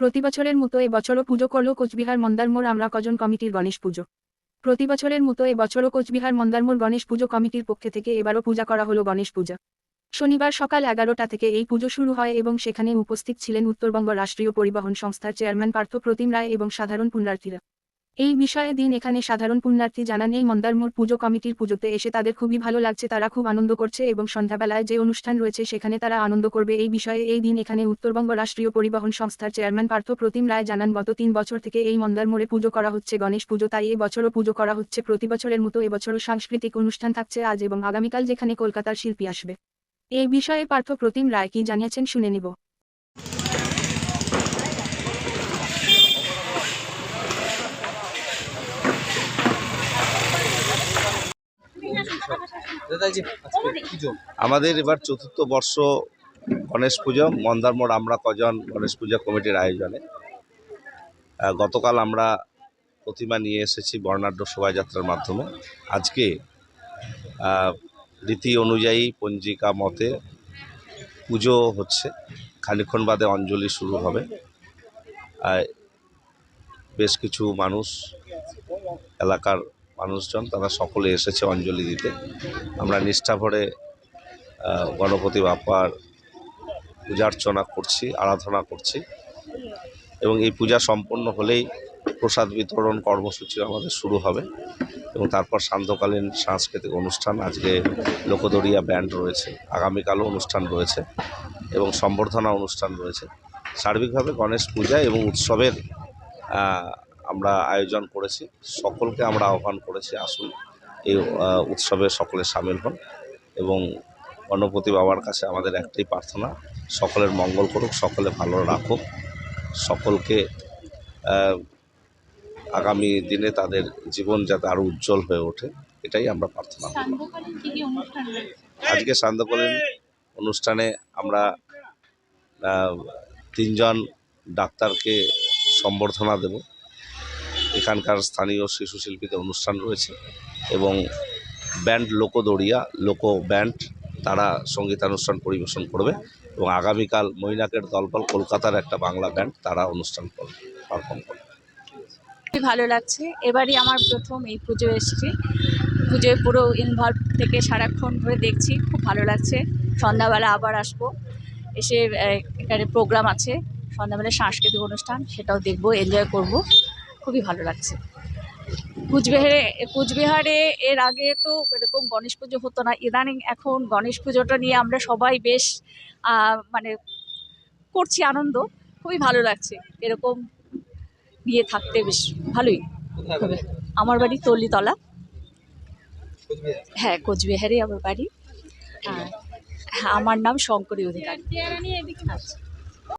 প্রতি বছরের মতো এবছরও পুজো করল কোচবিহার মন্দারমোর আমরা কজন কমিটির গণেশ পুজো। প্রতি বছরের মতো এবছরও কোচবিহার মন্দারমোর গণেশ পুজো কমিটির পক্ষে থেকে এবারও পূজা করা হলো গণেশ পূজা। শনিবার সকাল এগারোটা থেকে এই পুজো শুরু হয় এবং সেখানে উপস্থিত ছিলেন উত্তরবঙ্গ রাষ্ট্রীয় পরিবহন সংস্থার চেয়ারম্যান পার্থ প্রতিম রায় এবং সাধারণ পুণ্যার্থীরা এই বিষয়ে দিন এখানে সাধারণ পুণ্যার্থী জানান, এই মন্দারমোড় পুজো কমিটির পুজোতে এসে তাদের খুবই ভালো লাগছে, তারা খুব আনন্দ করছে এবং সন্ধ্যাবেলায় যে অনুষ্ঠান রয়েছে সেখানে তারা আনন্দ করবে। এই বিষয়ে এই দিন এখানে উত্তরবঙ্গ রাষ্ট্রীয় পরিবহন সংস্থার চেয়ারম্যান পার্থ প্রতিম রায় জানান, গত তিন বছর থেকে এই মন্দারমোড়ে পুজো করা হচ্ছে, গণেশ পুজো তাই এই বছরও পুজো করা হচ্ছে, প্রতি বছরের মতো এবছরও সাংস্কৃতিক অনুষ্ঠান থাকছে আজ এবং আগামীকাল যেখানে কলকাতার শিল্পী আসবে। এই বিষয়ে পার্থ প্রতিম রায় কি জানিয়েছেন শুনে নিব। আমাদের এবার চতুর্থ বর্ষ গণেশ পুজো মন্দারমোড় আমরা কজন গণেশ পূজা কমিটির আয়োজনে। গতকাল আমরা প্রতিমা নিয়ে এসেছি বর্ণাঢ্য শোভাযাত্রার মাধ্যমে। আজকে রীতি অনুযায়ী পঞ্জিকা মতে পুজো হচ্ছে। খানিক্ষণ বাদে অঞ্জলি শুরু হবে। বেশ কিছু মানুষ এলাকার মানুষজন, তারা সকলে এসেছে অঞ্জলি দিতে। আমরা নিষ্ঠা ভরে গণপতি বাপ্পার পূজার্চনা করছি, আরাধনা করছি। এবং এই পূজা সম্পন্ন হলেই প্রসাদ বিতরণ কর্মসূচি আমাদের শুরু হবে। এবং তারপর সান্ধ্যকালীন সাংস্কৃতিক অনুষ্ঠান, আজকে লোকদরিয়া ব্যান্ড রয়েছে, আগামীকালও অনুষ্ঠান রয়েছে এবং সম্বর্ধনা অনুষ্ঠান রয়েছে। সার্বিকভাবে গণেশ পূজা এবং উৎসবের আমরা আয়োজন করেছি। সকলকে আমরা আহ্বান করেছি আসুন এই উৎসবে সকলে সামিল হন এবং গণপতি বাবার কাছে আমাদের একটাই প্রার্থনা সকলের মঙ্গল করুক সকলে ভালো রাখুক সকলকে আগামী দিনে তাদের জীবন যাতে আরও উজ্জ্বল হয়ে ওঠে এটাই আমরা প্রার্থনা আজকে সান্ধ্যকালীন অনুষ্ঠানে আমরা তিনজন ডাক্তারকে সম্বর্ধনা দেব। এখানকার স্থানীয় শিশু শিল্পীদের অনুষ্ঠান রয়েছে এবং ব্যান্ড লোকদড়িয়া লোকো ব্যান্ড, তারা সঙ্গীতানুষ্ঠান পরিবেশন করবে এবং আগামীকাল মৈনাকের দলবল কলকাতার একটা বাংলা ব্যান্ড তারা অনুষ্ঠান করবে পারফর্ম করবে। খুবই ভালো লাগছে। এবারই আমার প্রথম এই পুজো এসেছি। পুজোয় পুরো ইনভলভ থেকে সারাক্ষণ ধরে দেখছি, খুব ভালো লাগছে। সন্ধ্যাবেলা আবার আসব। এসে এখানে প্রোগ্রাম আছে। সন্ধ্যাবেলা সাংস্কৃতিক অনুষ্ঠান, সেটাও দেখব এনজয় করব। খুবই ভালো লাগছে। কুচবিহারে কুচবিহারে এর আগে তো এরকম গণেশ পুজো হতো না। ইদানিং এখন গণেশ পুজোটা নিয়ে আমরা সবাই বেশ মানে করছি আনন্দ। খুবই ভালো লাগছে। এরকম নিয়ে থাকতে বেশ ভালোই হবে। আমার বাড়ি তল্লিতলা। হ্যাঁ কোচবিহারে আমার বাড়ি। আর হ্যাঁ আমার নাম শঙ্করী অধিকারী।